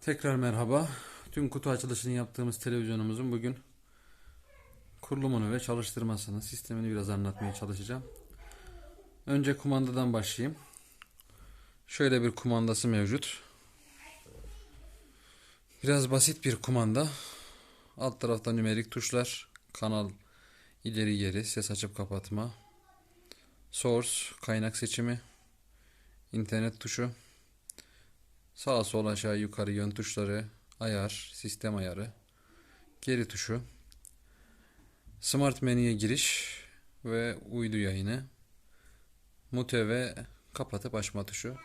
Tekrar merhaba. Tüm kutu açılışını yaptığımız televizyonumuzun bugün kurulumunu ve çalıştırmasını, sistemini biraz anlatmaya çalışacağım. Önce kumandadan başlayayım. Şöyle bir kumandası mevcut. Biraz basit bir kumanda. Alt tarafta nümerik tuşlar, kanal ileri geri, ses açıp kapatma, source, kaynak seçimi, internet tuşu, Sağ sol aşağı yukarı yön tuşları, ayar, sistem ayarı, geri tuşu, smart menüye giriş ve uydu yayını, mute ve kapatıp açma tuşu.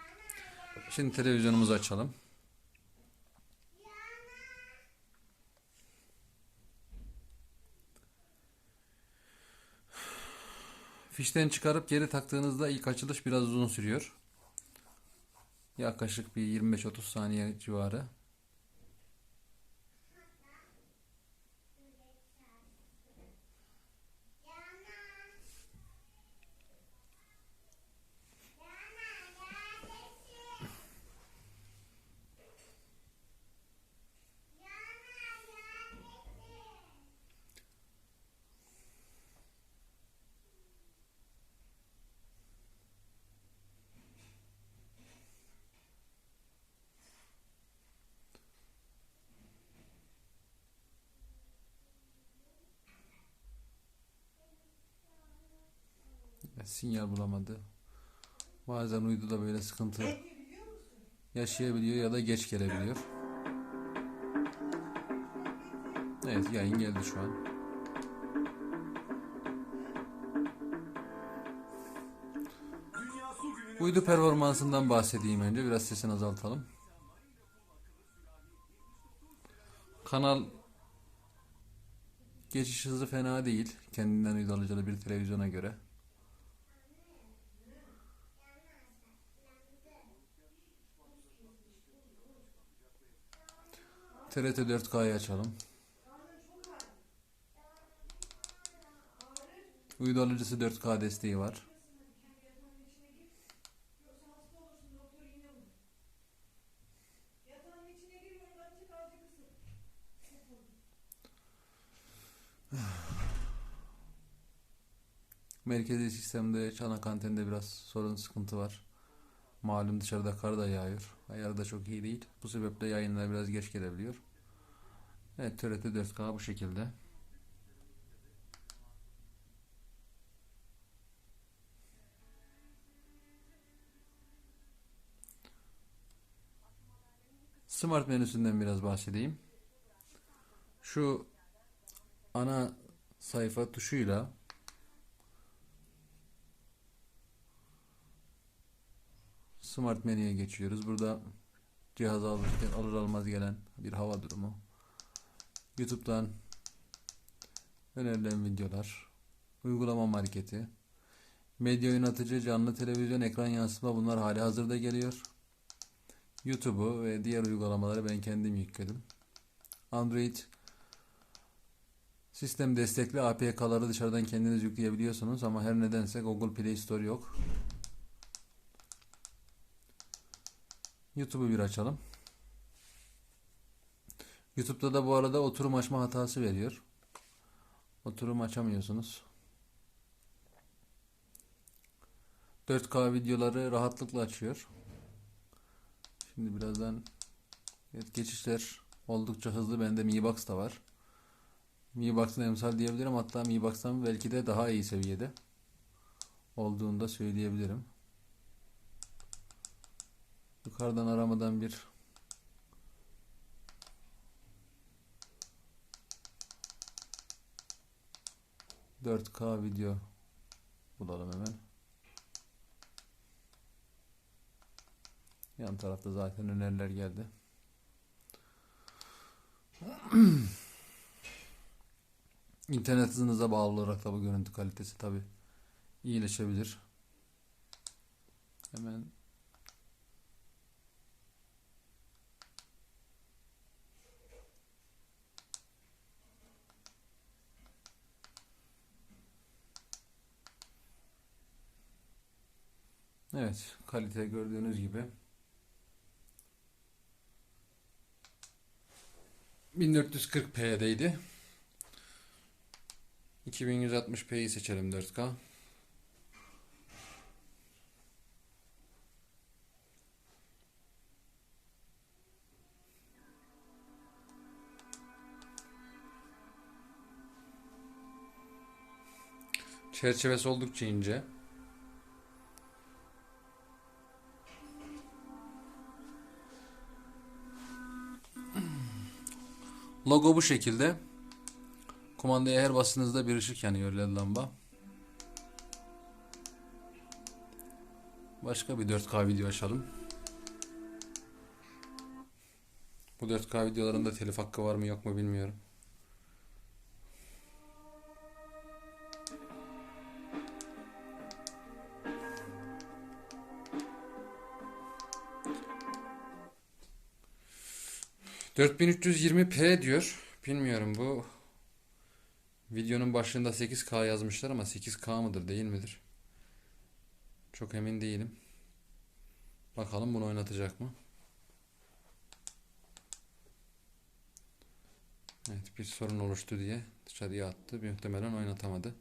Şimdi televizyonumuzu açalım. Fişten çıkarıp geri taktığınızda ilk açılış biraz uzun sürüyor. Yaklaşık bir 25-30 saniye civarı. Sinyal bulamadı. Bazen uyduda böyle sıkıntı yaşayabiliyor ya da geç gelebiliyor. Evet yayın geldi şu an. Uydu performansından bahsedeyim önce. Biraz sesini azaltalım. Kanal geçiş hızı fena değil. Kendinden uydu alıcılı bir televizyona göre. TRT 4K'yı açalım. Uydu alıcısı 4K desteği var. Merkezi sistemde çanak antende biraz sorun sıkıntı var. Malum dışarıda kar da yağıyor. Ayarı da çok iyi değil. Bu sebeple yayınlar biraz geç gelebiliyor. Evet TRT 4K bu şekilde. Smart menüsünden biraz bahsedeyim. Şu ana sayfa tuşuyla Smart menüye geçiyoruz. Burada cihaz alırken alır almaz gelen bir hava durumu. YouTube'dan önerilen videolar, uygulama marketi, medya yönetici, canlı televizyon, ekran yansıtma bunlar hali hazırda geliyor. YouTube'u ve diğer uygulamaları ben kendim yükledim. Android sistem destekli APK'ları dışarıdan kendiniz yükleyebiliyorsunuz ama her nedense Google Play Store yok. YouTube'u bir açalım. YouTube'da da bu arada oturum açma hatası veriyor. Oturum açamıyorsunuz. 4K videoları rahatlıkla açıyor. Şimdi birazdan evet, geçişler oldukça hızlı. Bende Mi Box da var. Mi Box'ın emsal diyebilirim. Hatta Mi Box'tan belki de daha iyi seviyede olduğunu da söyleyebilirim. Yukarıdan aramadan bir Dört K video bulalım hemen. Yan tarafta zaten öneriler geldi. İnternet hızınıza bağlı olarak da bu görüntü kalitesi tabi iyileşebilir. Hemen Evet, kalite gördüğünüz gibi. 1440p'deydi. 2160p'yi seçelim 4K. Çerçevesi oldukça ince. Logo bu şekilde. Kumandaya her bastığınızda bir ışık yanıyor led lamba. Başka bir 4K video açalım. Bu 4K videolarında telif hakkı var mı yok mu bilmiyorum. ...4320p diyor. Bilmiyorum bu... Videonun başında 8K yazmışlar ama 8K mıdır değil midir? Çok emin değilim. Bakalım bunu oynatacak mı? Evet bir sorun oluştu diye dışarıya attı. Muhtemelen oynatamadı.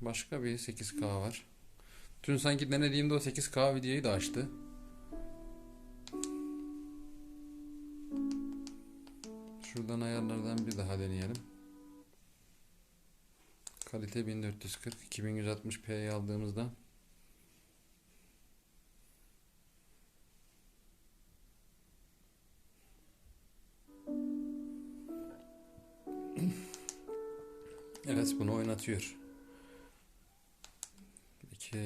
Başka bir 8K var. Dün sanki denediğimde o 8K videoyu da açtı. Şuradan ayarlardan bir daha deneyelim. Kalite 1440 2160p'yi aldığımızda Evet bunu oynatıyor. Peki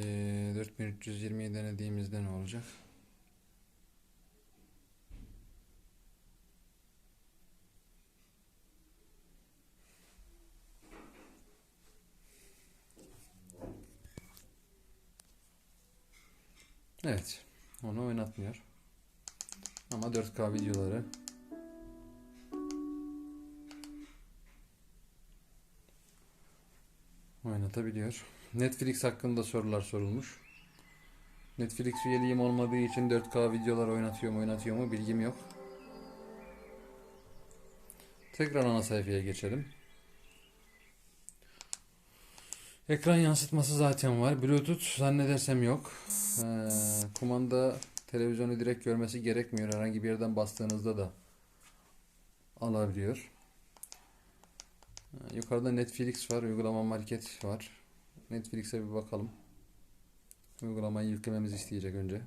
4320'yi denediğimizde ne olacak? Evet. Onu oynatmıyor. Ama 4K videoları oynatabiliyor. Netflix hakkında sorular sorulmuş. Netflix üyeliğim olmadığı için 4K videolar oynatıyor mu oynatıyor mu bilgim yok. Tekrar ana sayfaya geçelim. Ekran yansıtması zaten var. Bluetooth zannedersem yok. Ee, kumanda televizyonu direkt görmesi gerekmiyor. Herhangi bir yerden bastığınızda da alabiliyor. Ee, yukarıda Netflix var. Uygulama market var. Netflix'e bir bakalım. Uygulamayı yüklememizi isteyecek önce.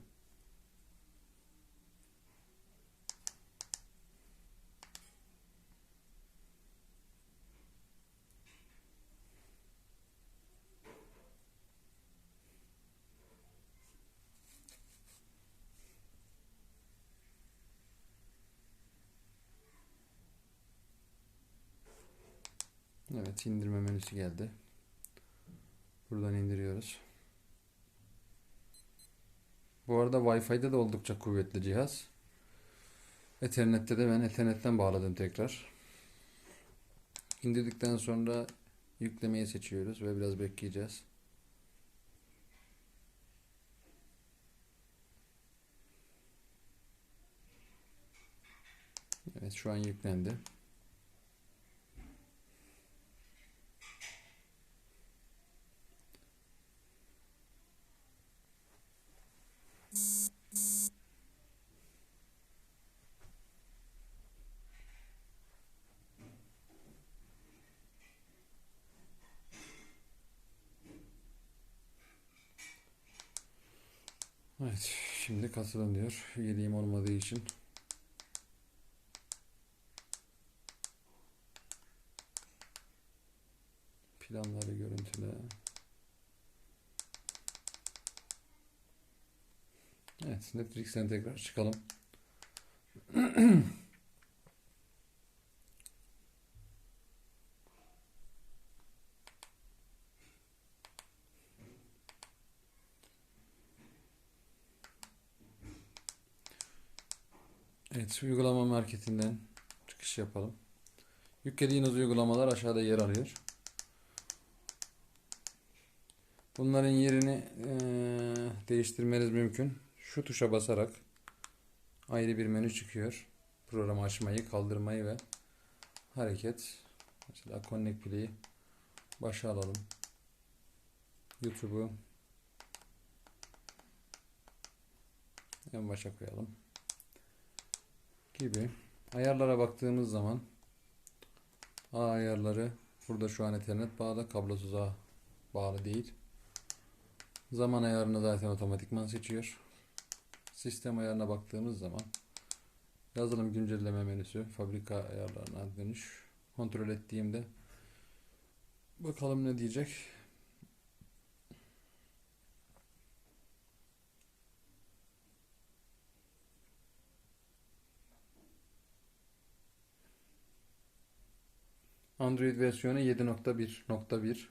Evet indirme menüsü geldi. Buradan indiriyoruz. Bu arada Wi-Fi'de de oldukça kuvvetli cihaz. Ethernet'te de ben Ethernet'ten bağladım tekrar. İndirdikten sonra yüklemeyi seçiyoruz ve biraz bekleyeceğiz. Evet şu an yüklendi. Evet, şimdi katılın diyor. Üyeliğim olmadığı için. Planları görüntüle. Evet, Netflix'ten tekrar çıkalım. Evet, uygulama marketinden çıkış yapalım. Yüklediğiniz uygulamalar aşağıda yer alıyor. Bunların yerini eee, değiştirmeniz mümkün. Şu tuşa basarak ayrı bir menü çıkıyor. Programı açmayı, kaldırmayı ve hareket. Mesela Connect Play'i başa alalım. YouTube'u en başa koyalım. Gibi. Ayarlara baktığımız zaman A ayarları burada şu an Ethernet bağlı, kablosuz ağ bağlı değil. Zaman ayarını zaten otomatikman seçiyor. Sistem ayarına baktığımız zaman yazılım güncelleme menüsü, fabrika ayarlarına dönüş. Kontrol ettiğimde bakalım ne diyecek. Android versiyonu 7.1.1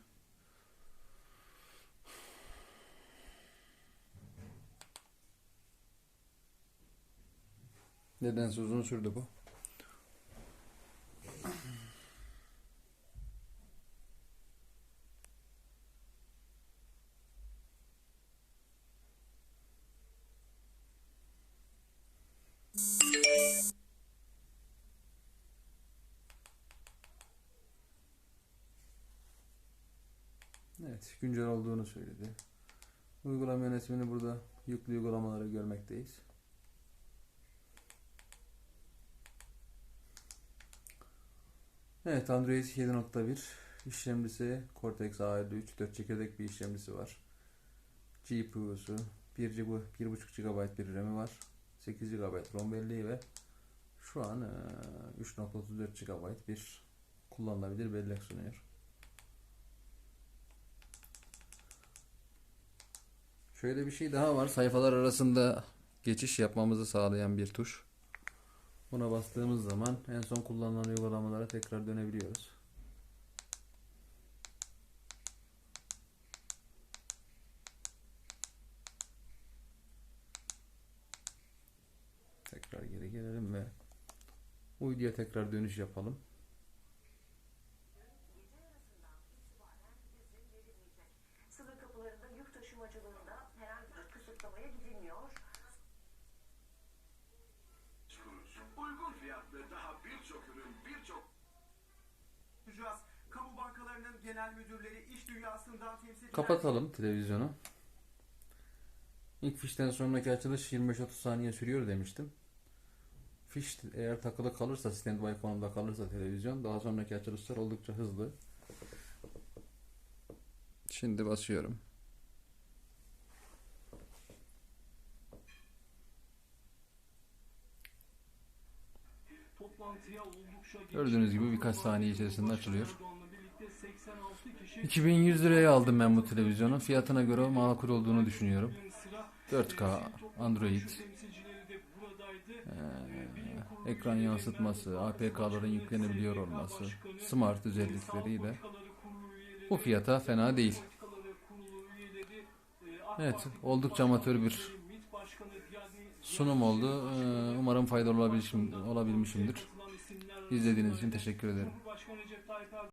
Nedense uzun sürdü bu. Güncel olduğunu söyledi. Uygulama yönetimini burada yüklü uygulamaları görmekteyiz. Evet, Android 7.1 işlemcisi Cortex A53 4 çekirdek bir işlemcisi var. GPU'su 1 GB 1.5 GB bir RAM'i var. 8 GB ROM belleği ve şu an eee, 3.34 GB bir kullanılabilir bellek sunuyor. Şöyle bir şey daha var. Sayfalar arasında geçiş yapmamızı sağlayan bir tuş. Buna bastığımız zaman en son kullanılan uygulamalara tekrar dönebiliyoruz. Tekrar geri gelelim ve uyduya tekrar dönüş yapalım. Genel müdürleri iş dünyasından temsilciler... Kapatalım televizyonu. İlk fişten sonraki açılış 25-30 saniye sürüyor demiştim. Fiş eğer takılı kalırsa, standby konumda kalırsa televizyon daha sonraki açılışlar oldukça hızlı. Şimdi basıyorum. Toplantıya oldukça geç Gördüğünüz gibi birkaç saniye içerisinde açılıyor. 2100 liraya aldım ben bu televizyonu. Fiyatına göre makul olduğunu düşünüyorum. sıra 4K Android. Ee, ekran yansıtması, APK'ların yüklenebiliyor olması, smart özellikleriyle bu fiyata fena değil. Evet, oldukça amatör bir sunum oldu. Ee, Umarım faydalı olabilmişim- olabilmişimdir. İzlediğiniz için teşekkür ederim.